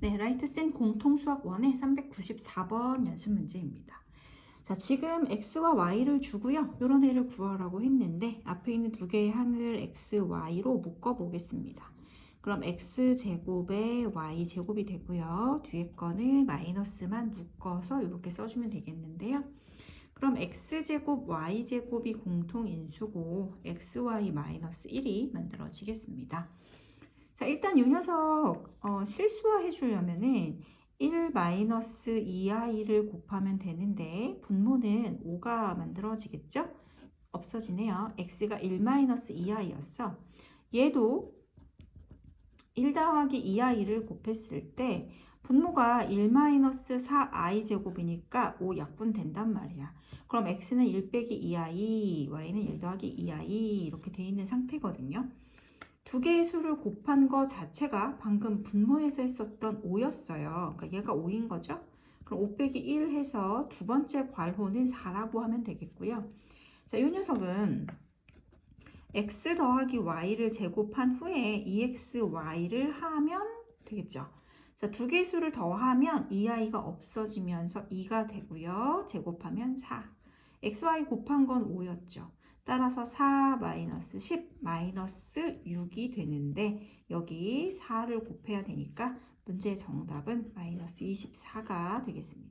네, 라이트센 공통수학 1의 394번 연습 문제입니다. 자, 지금 x와 y를 주고요. 이런 애를 구하라고 했는데 앞에 있는 두 개의 항을 x, y로 묶어 보겠습니다. 그럼 x제곱에 y제곱이 되고요. 뒤에 거는 마이너스만 묶어서 이렇게 써주면 되겠는데요. 그럼 x제곱, y제곱이 공통 인수고 xy 마이너스 1이 만들어지겠습니다. 자, 일단 이 녀석 어, 실수화해 주려면은 1 마이너스 2i를 곱하면 되는데 분모는 5가 만들어지겠죠? 없어지네요. x가 1 마이너스 2i였어. 얘도 1 더하기 2i를 곱했을 때 분모가 1 마이너스 4i 제곱이니까 5 약분 된단 말이야. 그럼 x는 1 빼기 2i, y는 1 더하기 2i 이렇게 돼 있는 상태거든요. 두 개의 수를 곱한 거 자체가 방금 분모에서 했었던 5였어요. 그러니까 얘가 5인 거죠. 그럼 5 빼기 1 해서 두 번째 괄호는 4라고 하면 되겠고요. 자, 이 녀석은 x 더하기 y를 제곱한 후에 2xy를 하면 되겠죠. 자, 두 개의 수를 더하면 2i가 없어지면서 2가 되고요. 제곱하면 4. Xy 곱한 건 5였죠. 따라서 4 마이너스 10 마이너스 6이 되는데 여기 4를 곱해야 되니까 문제의 정답은 마이너스 24가 되겠습니다.